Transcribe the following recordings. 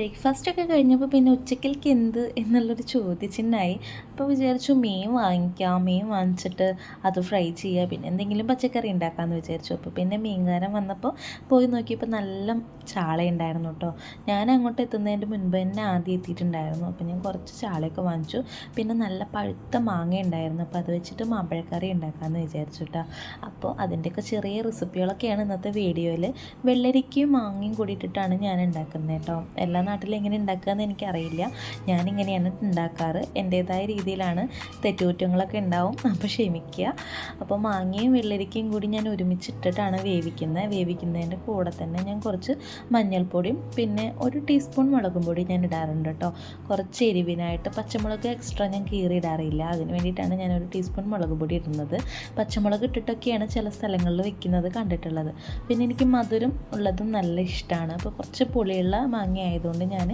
Breakfast ഒക്കെ കഴിഞ്ഞപ്പോൾ പിന്നെ ഉച്ചക്കലേക്ക് എന്ത് എന്നുള്ളൊരു ചോദ്യചിഹ്നമായി. അപ്പോൾ വിചാരിച്ചു മീൻ വാങ്ങിക്കാം മീൻ വാങ്ങിച്ചിട്ട് അത് ഫ്രൈ ചെയ്യുക പിന്നെ എന്തെങ്കിലും പച്ചക്കറി ഉണ്ടാക്കാമെന്ന് വിചാരിച്ചു. അപ്പോൾ പിന്നെ മീൻകാരൻ വന്നപ്പോൾ പോയി നോക്കിയപ്പോൾ നല്ല ചാള ഉണ്ടായിരുന്നു കേട്ടോ ഞാൻ അങ്ങോട്ട് എത്തുന്നതിന്റെ മുൻപ് തന്നെ ആദ്യം എത്തിയിട്ടുണ്ടായിരുന്നു. അപ്പോൾ ഞാൻ കുറച്ച് ചാളയൊക്കെ വാങ്ങിച്ചു. പിന്നെ നല്ല പഴുത്ത മാങ്ങ ഉണ്ടായിരുന്നു. അപ്പോൾ അത് വെച്ചിട്ട് മാമ്പഴക്കറി ഉണ്ടാക്കാമെന്ന് വിചാരിച്ചു കേട്ടോ അപ്പോൾ അതിന്റെയൊക്കെ ചെറിയ റെസിപ്പികളൊക്കെയാണ് ഇന്നത്തെ വീഡിയോയിൽ വെള്ളരിക്കയും മാങ്ങയും കൂടിയിട്ടിട്ടാണ് ഞാൻ ഉണ്ടാക്കുന്നത് കേട്ടോ എല്ലാ നാട്ടിലും എങ്ങനെ ഉണ്ടാക്കുക എന്ന് എനിക്കറിയില്ല. ഞാനിങ്ങനെയാണ് ഉണ്ടാക്കാറ്. എന്റേതായ രീതിയിലാണ് തെറ്റുകുറ്റങ്ങളൊക്കെ ഉണ്ടാവും. അപ്പോൾ ക്ഷമിക്കുക. അപ്പോൾ മാങ്ങയും വെള്ളരിക്കയും കൂടി ഞാൻ ഒരുമിച്ചിട്ടിട്ടാണ് വേവിക്കുന്നത്. വേവിക്കുന്നതിന്റെ കൂടെ തന്നെ ഞാൻ കുറച്ച് മഞ്ഞൾപ്പൊടിയും പിന്നെ ഒരു ടീസ്പൂൺ മുളകും പൊടി ഞാൻ ഇടാറുണ്ട് കേട്ടോ. കുറച്ച് എരിവിനായിട്ട് പച്ചമുളക് എക്സ്ട്രാ ഞാൻ കീറി ഇടാറില്ല അതിന് വേണ്ടിയിട്ടാണ് ഞാൻ ഒരു ടീസ്പൂൺ മുളക് പൊടി ഇടുന്നത്. പച്ചമുളക് ഇട്ടിട്ടൊക്കെയാണ് ചില സ്ഥലങ്ങളിൽ വെക്കുന്നത് കണ്ടിട്ടുള്ളത്. പിന്നെ എനിക്ക് മധുരം ഉള്ളതും നല്ല ഇഷ്ടമാണ്. അപ്പോൾ കുറച്ച് പുളിയുള്ള മാങ്ങ ആയതുകൊണ്ട് ഞാൻ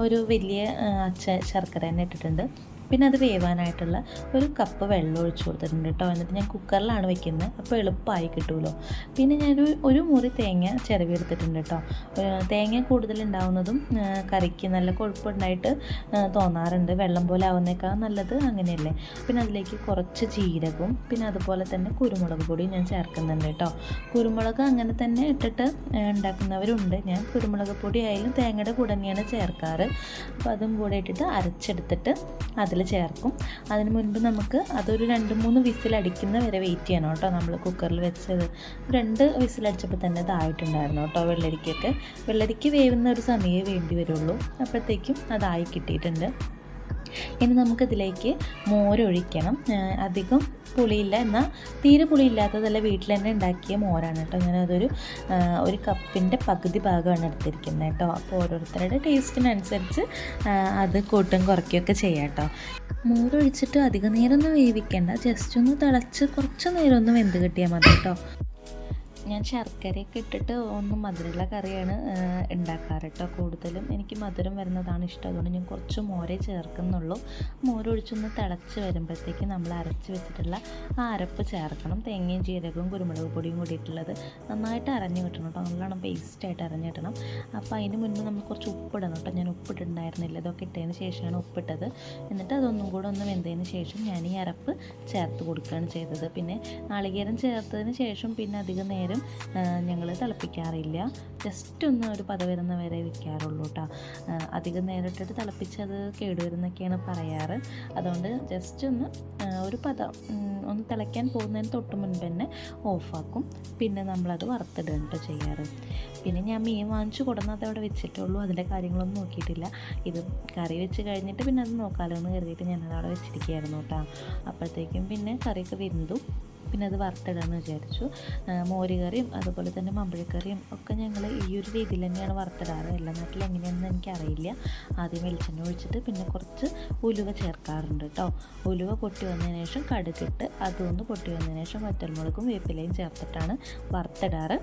ഒരു വലിയ ശർക്കര തന്നെ ഇട്ടിട്ടുണ്ട്. പിന്നെ അത് വേവാനായിട്ടുള്ള ഒരു കപ്പ് വെള്ളം ഒഴിച്ചു കൊടുത്തിട്ടുണ്ട് കേട്ടോ. എന്നിട്ട് ഞാൻ കുക്കറിലാണ് വെക്കുന്നത്. അപ്പോൾ എളുപ്പമായി കിട്ടുമല്ലോ. പിന്നെ ഞാനൊരു ഒരു മുറി തേങ്ങ ചിരവിയെടുത്തിട്ടുണ്ട് കേട്ടോ. തേങ്ങ കൂടുതലുണ്ടാവുന്നതും കറിക്ക് നല്ല കൊഴുപ്പുണ്ടായിട്ട് തോന്നാറുണ്ട്. വെള്ളം പോലെ ആവുന്നേക്കാൾ നല്ലത് അങ്ങനെയല്ലേ. പിന്നെ അതിലേക്ക് കുറച്ച് ജീരകവും പിന്നെ അതുപോലെ തന്നെ കുരുമുളക് പൊടി ഞാൻ ചേർക്കുന്നുണ്ട് കേട്ടോ. കുരുമുളക് അങ്ങനെ തന്നെ ഇട്ടിട്ട് ഉണ്ടാക്കുന്നവരുണ്ട്. ഞാൻ കുരുമുളക് പൊടി ആയാലും തേങ്ങയുടെ കൂടെ തന്നെയാണ് ചേർക്കാറ്. അപ്പോൾ അതും കൂടെ ഇട്ടിട്ട് അരച്ചെടുത്തിട്ട് അതിൽ ചേർക്കും. അതിന് മുൻപ് നമുക്ക് അതൊരു രണ്ട് മൂന്ന് വിസിൽ അടിക്കുന്ന വരെ വെയിറ്റ് ചെയ്യണം കേട്ടോ. നമ്മൾ കുക്കറിൽ വെച്ചത്. രണ്ട് വിസിലടിച്ചപ്പോൾ തന്നെ ഇതായിട്ടുണ്ടായിരുന്നു കേട്ടോ വെള്ളരിക്കൊക്കെ വെള്ളരിക്ക് വേവുന്ന ഒരു സമയമേ വേണ്ടി വരുള്ളൂ. അപ്പോഴത്തേക്കും അതായി കിട്ടിയിട്ടുണ്ട്. ഇനി നമുക്കിതിലേക്ക് മോരൊഴിക്കണം. അധികം പുളിയില്ല. എന്നാൽ തീരെ പുളിയില്ലാത്തതല്ല. വീട്ടിൽ തന്നെ ഉണ്ടാക്കിയ മോരാണ് കേട്ടോ. ഞാൻ അതൊരു ഒരു കപ്പിന്റെ പകുതി ഭാഗമാണ് എടുത്തിരിക്കുന്നത് കേട്ടോ. അപ്പോൾ ഓരോരുത്തരുടെ ടേസ്റ്റിനനുസരിച്ച് അത് കൂട്ടും കുറയ്ക്കുകയൊക്കെ ചെയ്യാം കേട്ടോ. മോരൊഴിച്ചിട്ട് അധികം നേരമൊന്നും വേവിക്കേണ്ട. ജസ്റ്റ് ഒന്ന് തിളച്ച് കുറച്ച് നേരം ഒന്ന് വെന്ത് കിട്ടിയാൽ മതി കേട്ടോ. ഞാൻ ശർക്കരയൊക്കെ ഇട്ടിട്ട് ഒന്ന് മധുരമുള്ള കറിയാണ് ഉണ്ടാക്കാറ് കേട്ടോ കൂടുതലും. എനിക്ക് മധുരം വരുന്നതാണ് ഇഷ്ടം. അതുകൊണ്ട് ഞാൻ കുറച്ച് മോരേ ചേർക്കുന്നുള്ളൂ. മോരൊഴിച്ചൊന്ന് തിളച്ച് വരുമ്പോഴത്തേക്ക് നമ്മൾ അരച്ച് വെച്ചിട്ടുള്ള ആ അരപ്പ് ചേർക്കണം. തേങ്ങയും ജീരകവും കുരുമുളക് പൊടിയും കൂടിയിട്ടുള്ളത് നന്നായിട്ട് അരഞ്ഞു കിട്ടണം കേട്ടോ. നല്ലോണം പേസ്റ്റായിട്ട് അരഞ്ഞു കിട്ടണം. അപ്പോൾ അതിന് മുന്നേ നമ്മൾ കുറച്ച് ഉപ്പിടണം കേട്ടോ. ഞാൻ ഉപ്പിട്ടുണ്ടായിരുന്നില്ല ഇതൊക്കെ ഇട്ടതിന് ശേഷമാണ് ഉപ്പിട്ടത്. എന്നിട്ട് അതൊന്നും കൂടെ ഒന്ന് വെന്തതിന് ശേഷം ഞാൻ ഈ അരപ്പ് ചേർത്ത് കൊടുക്കുകയാണ് ചെയ്തത്. പിന്നെ നാളികേരം ചേർത്തതിന് ശേഷം പിന്നെ അധികം നേരം ഞങ്ങൾ തിളപ്പിക്കാറില്ല. ജസ്റ്റ് ഒന്ന് ഒരു പത വരുന്ന വരെ വെക്കാറുള്ളൂ കേട്ടോ അധികം നേരിട്ടിട്ട് തിളപ്പിച്ചത് കേടുവരുന്നൊക്കെയാണ് പറയാറ്. അതുകൊണ്ട് ജസ്റ്റ് ഒന്ന് ഒരു പത ഒന്ന് തിളയ്ക്കാൻ പോകുന്നതിന് തൊട്ട് മുൻപ് തന്നെ ഓഫാക്കും പിന്നെ നമ്മളത് വറുത്തിടുകയാണ് കേട്ടോ ചെയ്യാറ്. പിന്നെ ഞാൻ മീൻ വാങ്ങിച്ചു കൊടുന്നത് അവിടെ വെച്ചിട്ടുള്ളൂ. അതിന്റെ കാര്യങ്ങളൊന്നും നോക്കിയിട്ടില്ല. ഇത് കറി വെച്ച് കഴിഞ്ഞിട്ട് പിന്നെ അത് നോക്കാമല്ലോ എന്ന് കരുതിയിട്ട് ഞാനത് അവിടെ വെച്ചിരിക്കുകയായിരുന്നു കേട്ടോ അപ്പോഴത്തേക്കും പിന്നെ കറിയൊക്കെ വെന്തു. പിന്നെ അത് വറുത്തിടാമെന്ന് വിചാരിച്ചു. മോരുകറിയും മോര് കറിയും അതുപോലെ തന്നെ മമ്പഴക്കറിയും ഒക്കെ ഞങ്ങൾ ഈ ഒരു രീതിയിൽ തന്നെയാണ് വറുത്തിടാറ്. എല്ലാ നാട്ടിലും എങ്ങനെയാണെന്ന് എനിക്കറിയില്ല. ആദ്യം വെളിച്ചെണ്ണ ഒഴിച്ചിട്ട് പിന്നെ കുറച്ച് ഉലുവ ചേർക്കാറുണ്ട് കേട്ടോ ഉലുവ പൊട്ടി വന്നതിന് ശേഷം കടുകിട്ട് അതൊന്ന് പൊട്ടി വന്നതിന് ശേഷം വറ്റൽമുളകും വേപ്പിലയും ചേർത്തിട്ടാണ് വറുത്തിടാറ്.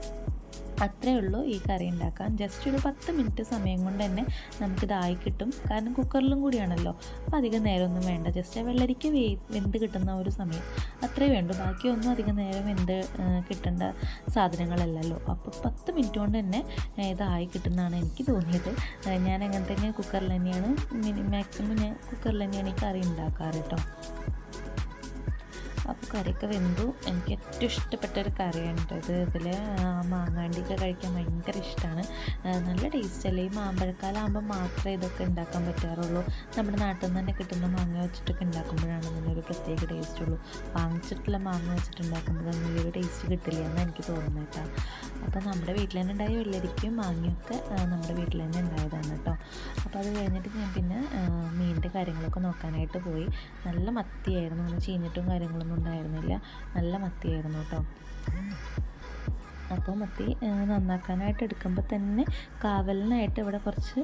അത്രേ ഉള്ളൂ ഈ കറി ഉണ്ടാക്കാൻ. ജസ്റ്റ് ഒരു പത്ത് മിനിറ്റ് സമയം കൊണ്ട് തന്നെ നമുക്കിതായി കിട്ടും. കാരണം കുക്കറിലും കൂടിയാണല്ലോ. അപ്പോൾ അധികം നേരമൊന്നും വേണ്ട. ജസ്റ്റ് വെള്ളരിക്ക് വേ വെന്ത് കിട്ടുന്ന ഒരു സമയം. അത്രേ വേണ്ടൂ. ബാക്കിയൊന്നും അധികം നേരം വെന്ത് കിട്ടേണ്ട സാധനങ്ങളല്ലല്ലോ. അപ്പോൾ പത്ത് മിനിറ്റ് കൊണ്ട് തന്നെ ഇതായി കിട്ടുന്നതാണ് എനിക്ക് തോന്നിയത്. ഞാൻ അങ്ങനെ തന്നെ കുക്കറിൽ തന്നെയാണ്. മാക്സിമം ഞാൻ കുക്കറിൽ തന്നെയാണ് ഈ കറി ഉണ്ടാക്കാറ് കേട്ടോ അപ്പോൾ കറിയൊക്കെ വെന്തു. എനിക്ക് ഏറ്റവും ഇഷ്ടപ്പെട്ട ഒരു കറിയാണ് ഇത് ഇതിൽ മാങ്ങാണ്ടിയൊക്കെ കഴിക്കാൻ ഭയങ്കര ഇഷ്ടമാണ് നല്ല ടേസ്റ്റല്ലേ ഈ മാമ്പഴക്കാലാകുമ്പോൾ മാത്രമേ ഇതൊക്കെ ഉണ്ടാക്കാൻ പറ്റാറുള്ളൂ. നമ്മുടെ നാട്ടിൽ നിന്ന് തന്നെ കിട്ടുന്ന മാങ്ങ വെച്ചിട്ടൊക്കെ ഉണ്ടാക്കുമ്പോഴാണ് ഇതിനൊരു പ്രത്യേക ടേസ്റ്റ് ഉള്ളൂ. വാങ്ങിച്ചിട്ടുള്ള മാങ്ങ വെച്ചിട്ട് ഉണ്ടാക്കുമ്പോഴൊന്നും ഈ ഒരു ടേസ്റ്റ് കിട്ടില്ല എന്ന് എനിക്ക് തോന്നുന്നത് കേട്ടോ. അപ്പോൾ നമ്മുടെ വീട്ടിൽ തന്നെ ഉണ്ടായ വെള്ളരിക്കും മാങ്ങയൊക്കെ നമ്മുടെ വീട്ടിൽ തന്നെ ഉണ്ടായതാണ് കേട്ടോ. അപ്പോൾ അത് കഴിഞ്ഞിട്ട് ഞാൻ പിന്നെ മീനിന്റെ കാര്യങ്ങളൊക്കെ നോക്കാനായിട്ട് പോയി. നല്ല മത്തിയായിരുന്നു. അങ്ങനെ ചീഞ്ഞിട്ടും കാര്യങ്ങളൊന്നും ഉണ്ടായിരുന്നില്ല. നല്ല മത്തിയായിരുന്നു കേട്ടോ. അപ്പോൾ മത്തി നന്നാക്കാനായിട്ട് എടുക്കുമ്പോൾ തന്നെ കാവലിനായിട്ട് ഇവിടെ കുറച്ച്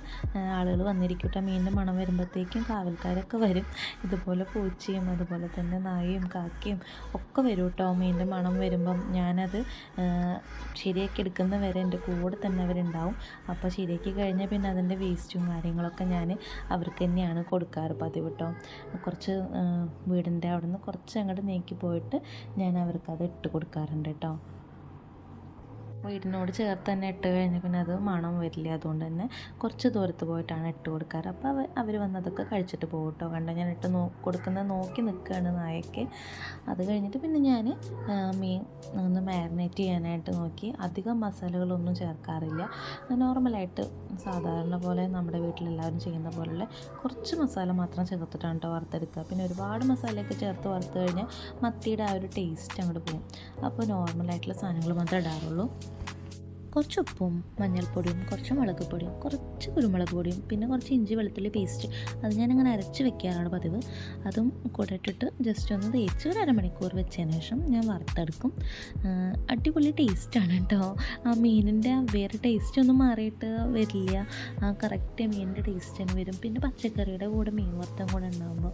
ആളുകൾ വന്നിരിക്കും കേട്ടോ മീനിന്റെ മണം വരുമ്പോഴത്തേക്കും കാവൽക്കാരൊക്കെ വരും. ഇതുപോലെ പൂച്ചയും അതുപോലെ തന്നെ നായയും കാക്കയും ഒക്കെ വരും കേട്ടോ മീനിന്റെ മണം വരുമ്പം ഞാനത് ശരിയാക്കി എടുക്കുന്ന വരെ എന്റെ കൂടെ തന്നെ അവരുണ്ടാവും. അപ്പോൾ ശരിയാക്കി കഴിഞ്ഞാൽ പിന്നെ അതിന്റെ വേസ്റ്റും കാര്യങ്ങളൊക്കെ ഞാൻ അവർക്ക് തന്നെയാണ് കൊടുക്കാറ് പതിവ് കേട്ടോ കുറച്ച് വീടിന്റെ അവിടെ നിന്ന് കുറച്ച് അങ്ങോട്ട് നീക്കി പോയിട്ട് ഞാൻ അവർക്കത് ഇട്ട് കൊടുക്കാറുണ്ട് കേട്ടോ വീടിനോട് ചേർത്ത് തന്നെ ഇട്ട് കഴിഞ്ഞാൽ പിന്നെ അത് മണം വരില്ല. അതുകൊണ്ട് തന്നെ കുറച്ച് ദൂരത്ത് പോയിട്ടാണ് ഇട്ട് കൊടുക്കാറ്. അപ്പോൾ അവർ അവർ വന്നതൊക്കെ കഴിച്ചിട്ട് പോകും കേട്ടോ കണ്ട? ഞാൻ ഇട്ട് നോ കൊടുക്കുന്നത് നോക്കി നിൽക്കുകയാണ് നായയ്ക്ക് അത് കഴിഞ്ഞിട്ട് പിന്നെ ഞാൻ മീൻ ഒന്ന് മാരിനേറ്റ് ചെയ്യാനായിട്ട് നോക്കി. അധികം മസാലകളൊന്നും ചേർക്കാറില്ല. നോർമലായിട്ട് സാധാരണ പോലെ നമ്മുടെ വീട്ടിലെല്ലാവരും ചെയ്യുന്ന പോലുള്ള കുറച്ച് മസാല മാത്രം ചേർത്തിട്ടാണ് കേട്ടോ വറുത്തെടുക്കുക. പിന്നെ ഒരുപാട് മസാലയൊക്കെ ചേർത്ത് വറുത്ത് കഴിഞ്ഞാൽ മത്തിയുടെ ആ ഒരു ടേസ്റ്റ് അങ്ങോട്ട് പോകും അപ്പോൾ നോർമലായിട്ടുള്ള സാധനങ്ങൾ മാത്രമേ ഇടാറുള്ളൂ. കുറച്ച് ഉപ്പും മഞ്ഞൾപ്പൊടിയും കുറച്ച് മുളക് പൊടിയും കുറച്ച് കുരുമുളക് പൊടിയും പിന്നെ കുറച്ച് ഇഞ്ചി വെളുത്തുള്ളി പേസ്റ്റ് അത് ഞാനങ്ങനെ അരച്ച് വെക്കാറാണ് പതിവ്. അതും കൂടെ ഇട്ടിട്ട് ജസ്റ്റ് ഒന്ന് തേച്ച് ഒരു അരമണിക്കൂർ വെച്ചതിന് ശേഷം ഞാൻ വറുത്തെടുക്കും. അടിപൊളി ടേസ്റ്റാണ് കേട്ടോ ആ മീനിന്റെ വേറെ ടേസ്റ്റ് ഒന്നും മാറിയിട്ട് വരില്ല. ആ കറക്റ്റ് മീനിന്റെ ടേസ്റ്റ് തന്നെ വരും. പിന്നെ പച്ചക്കറിയുടെ കൂടെ മീൻ വറുത്തം കൂടെ ഉണ്ടാകുമ്പോൾ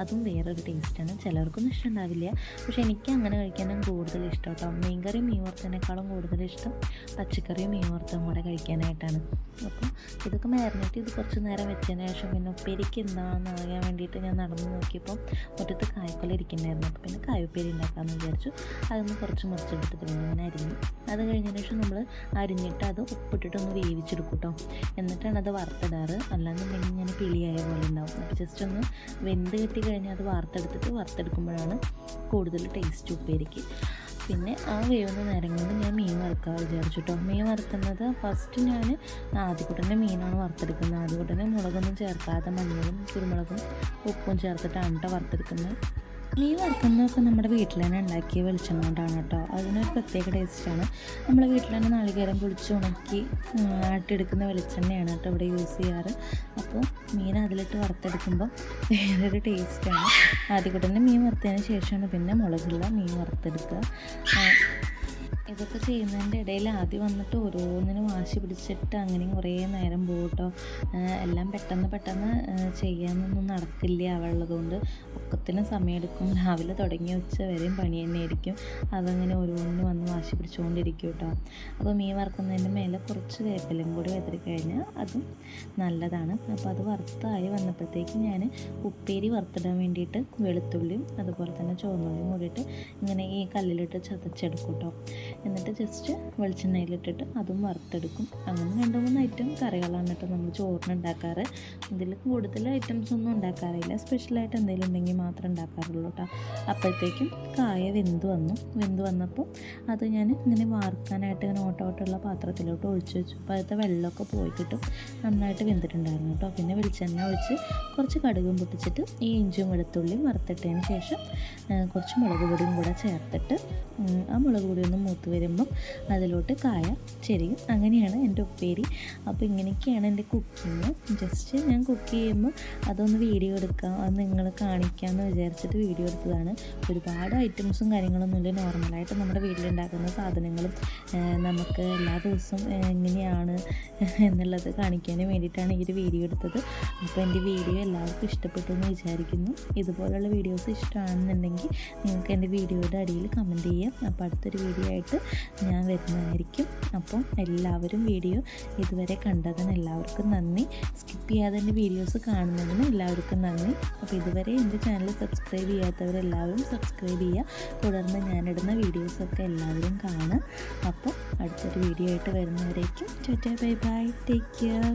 അതും വേറൊരു ടേസ്റ്റാണ് ചിലർക്കൊന്നും ഇഷ്ടമുണ്ടാവില്ല. പക്ഷേ എനിക്ക് അങ്ങനെ കഴിക്കാനാണ് കൂടുതൽ ഇഷ്ടം കേട്ടോ മീൻകറി മീൻ വറുത്തതിനേക്കാളും കൂടുതൽ ഇഷ്ടം പച്ചക്കറിയും മീൻ വറുത്തതും കൂടെ കഴിക്കാനായിട്ടാണ്. അപ്പം ഇതൊക്കെ മാരിനേറ്റ് ചെയ്ത് കുറച്ച് നേരം വെച്ചതിന് ശേഷം പിന്നെ ഉപ്പേരിക്ക് എന്താണെന്ന് അറിയാൻ വേണ്ടിയിട്ട് ഞാൻ നടന്നു നോക്കിയപ്പോൾ മുറ്റത്ത് കായ്ക്കൊല ഇരിക്കുന്നുണ്ടായിരുന്നു. അപ്പോൾ പിന്നെ കായുപ്പേരി ഉണ്ടാക്കാമെന്ന് വിചാരിച്ചു. അതൊന്ന് കുറച്ച് മുറിച്ചെടുത്തിട്ട് പിന്നെ ഞാൻ അരിഞ്ഞു അത് കഴിഞ്ഞതിന് ശേഷം നമ്മൾ അരിഞ്ഞിട്ട് അത് ഉപ്പിട്ടിട്ടൊന്ന് വേവിച്ചെടുക്കും കേട്ടോ എന്നിട്ടാണ് അത് വറുത്തിടാറ്. അല്ലാന്നുണ്ടെങ്കിൽ ഞാൻ പിളിയായ പോലെ ഉണ്ടാവും. അപ്പോൾ ജസ്റ്റ് ഒന്ന് വെന്ത് കിട്ടി കഴിഞ്ഞാൽ അത് വറുത്തെടുത്തിട്ട് വറുത്തെടുക്കുമ്പോഴാണ് കൂടുതൽ ടേസ്റ്റ് ഉപ്പേരിക്ക്. പിന്നെ ആ വേവുന്ന നേരം കൊണ്ട് ഞാൻ മീൻ വറുക്കാൻ വിചാരിച്ചു കേട്ടോ മീൻ വറുക്കുന്നത് ഫസ്റ്റ് ഞാൻ ആദ്യക്കൂട്ടന്നെ മീനാണ് വറുത്തെടുക്കുന്നത്. ആദ്യക്കൂട്ടന്നെ മുളകൊന്നും ചേർക്കാതെ മഞ്ഞളും കുരുമുളകും ഉപ്പും ചേർത്തിട്ടാണ് കേട്ടോ വറുത്തെടുക്കുന്നത്. മീൻ വറുക്കുന്നതൊക്കെ നമ്മുടെ വീട്ടിൽ തന്നെ ഉണ്ടാക്കിയ വെളിച്ചെണ്ണ കൊണ്ടാണ് കേട്ടോ. അതിനൊരു പ്രത്യേക ടേസ്റ്റാണ് നമ്മൾ വീട്ടിൽ തന്നെ നാളികേരം പൊളിച്ച് ഉണക്കി ആട്ടിയെടുക്കുന്ന വെളിച്ചെണ്ണയാണ് കേട്ടോ ഇവിടെ യൂസ് ചെയ്യാറ്. അപ്പോൾ മീൻ അതിലിട്ട് വറുത്തെടുക്കുമ്പോൾ വേറൊരു ടേസ്റ്റാണ് ആദ്യം തന്നെ മീൻ വറുത്തതിന് ശേഷമാണ് പിന്നെ മുളകുള്ള മീൻ വറുത്തെടുക്കുക. ഇതൊക്കെ ചെയ്യുന്നതിന്റെ ഇടയിൽ ആദ്യം വന്നിട്ട് ഓരോന്നിനും വാശി പിടിച്ചിട്ട് അങ്ങനെ കുറേ നേരം പോകട്ടോ എല്ലാം പെട്ടെന്ന് പെട്ടെന്ന് ചെയ്യാനൊന്നും നടക്കില്ല അവളുള്ളതുകൊണ്ട്. ഒക്കത്തിനും സമയമെടുക്കും. രാവിലെ തുടങ്ങി ഉച്ച വരെയും പണി തന്നെ ആയിരിക്കും അതങ്ങനെ ഓരോന്നിനും വന്ന് വാശി പിടിച്ചുകൊണ്ടിരിക്കും കേട്ടോ അപ്പോൾ മീൻ വറുക്കുന്നതിന്റെ മേലെ കുറച്ച് വേപ്പിലും കൂടി വെതിരി കഴിഞ്ഞാൽ അതും നല്ലതാണ്. അപ്പോൾ അത് വറുത്തായി വന്നപ്പോഴത്തേക്ക് ഞാൻ ഉപ്പേരി വറുത്തിടാൻ വേണ്ടിയിട്ട് വെളുത്തുള്ളിയും അതുപോലെ തന്നെ ചുവന്നുള്ളിയും കൂടിയിട്ട് ഇങ്ങനെ ഈ കല്ലിലിട്ട് ചതച്ചെടുക്കും കേട്ടോ എന്നിട്ട് ജസ്റ്റ് വെളിച്ചെണ്ണയിലിട്ടിട്ട് അതും വറുത്തെടുക്കും. അങ്ങനെ രണ്ട് മൂന്ന് ഐറ്റം കറികളാണ് കേട്ടോ നമ്മൾ ചോറിന് ഉണ്ടാക്കാറ്. ഇതിൽ കൂടുതൽ ഐറ്റംസ് ഒന്നും ഉണ്ടാക്കാറില്ല. സ്പെഷ്യലായിട്ട് എന്തെങ്കിലും ഉണ്ടെങ്കിൽ മാത്രം ഉണ്ടാക്കാറുള്ളൂ കേട്ടോ. അപ്പോഴത്തേക്കും കായ വെന്ത് വന്നു. വെന്ത് വന്നപ്പോൾ അത് ഞാൻ ഇങ്ങനെ വാർക്കാനായിട്ട് ഇങ്ങനെ ഓട്ടോട്ടുള്ള പാത്രത്തിലോട്ട് ഒഴിച്ചു വെച്ചു. അപ്പോൾ അതിലത്തെ വെള്ളമൊക്കെ പോയി കിട്ടും നന്നായിട്ട് വെന്തിട്ടുണ്ടായിരുന്നു കേട്ടോ. പിന്നെ വെളിച്ചെണ്ണ ഒഴിച്ച് കുറച്ച് കടുകും പൊട്ടിച്ചിട്ട് ഈ ഇഞ്ചും വെളുത്തുള്ളിയും വറുത്തിട്ടതിന് ശേഷം കുറച്ച് മുളക് പൊടിയും കൂടെ ചേർത്തിട്ട് ആ മുളക് പൊടി ഒന്ന് മൂത്ത് വരുമ്പം അതിലോട്ട് കായ ചെരിയും അങ്ങനെയാണ് എന്റെ ഉപ്പേരി. അപ്പോൾ ഇങ്ങനെയൊക്കെയാണ് എന്റെ കുക്കിങ്. ജസ്റ്റ് ഞാൻ കുക്ക് ചെയ്യുമ്പോൾ അതൊന്ന് വീഡിയോ എടുക്കാം അത് നിങ്ങൾ കാണിക്കാമെന്ന് വിചാരിച്ചിട്ട് വീഡിയോ എടുത്തതാണ്. ഒരുപാട് ഐറ്റംസും കാര്യങ്ങളൊന്നുമില്ല നോർമലായിട്ട് നമ്മുടെ വീട്ടിലുണ്ടാക്കുന്ന സാധനങ്ങളും നമുക്ക് എല്ലാ ദിവസവും എങ്ങനെയാണ് എന്നുള്ളത് കാണിക്കാനും വേണ്ടിയിട്ടാണ് ഈ ഒരു വീഡിയോ എടുത്തത്. അപ്പോൾ എന്റെ വീഡിയോ എല്ലാവർക്കും ഇഷ്ടപ്പെട്ടു എന്ന് വിചാരിക്കുന്നു. ഇതുപോലുള്ള വീഡിയോസ് ഇഷ്ടമാണെന്നുണ്ടെങ്കിൽ നിങ്ങൾക്ക് എന്റെ വീഡിയോയുടെ അടിയിൽ കമന്റ് ചെയ്യാം. അപ്പോൾ അടുത്തൊരു വീഡിയോ ആയിട്ട് ഞാൻ വരുന്നതായിരിക്കും. അപ്പം എല്ലാവരും വീഡിയോ ഇതുവരെ കണ്ടതിന് എല്ലാവർക്കും നന്ദി. സ്കിപ്പ് ചെയ്യാതെ എന്റെ വീഡിയോസ് കാണുന്നതിന് എല്ലാവർക്കും നന്ദി. അപ്പോൾ ഇതുവരെ എന്റെ ചാനൽ സബ്സ്ക്രൈബ് ചെയ്യാത്തവരെല്ലാവരും സബ്സ്ക്രൈബ് ചെയ്യുക. തുടർന്ന് ഞാനിടുന്ന വീഡിയോസൊക്കെ എല്ലാവരും കാണുക. അപ്പോൾ അടുത്തൊരു വീഡിയോ ആയിട്ട് വരുന്നവരേക്കും ചോറ്റാ ബൈ ബൈ. Take care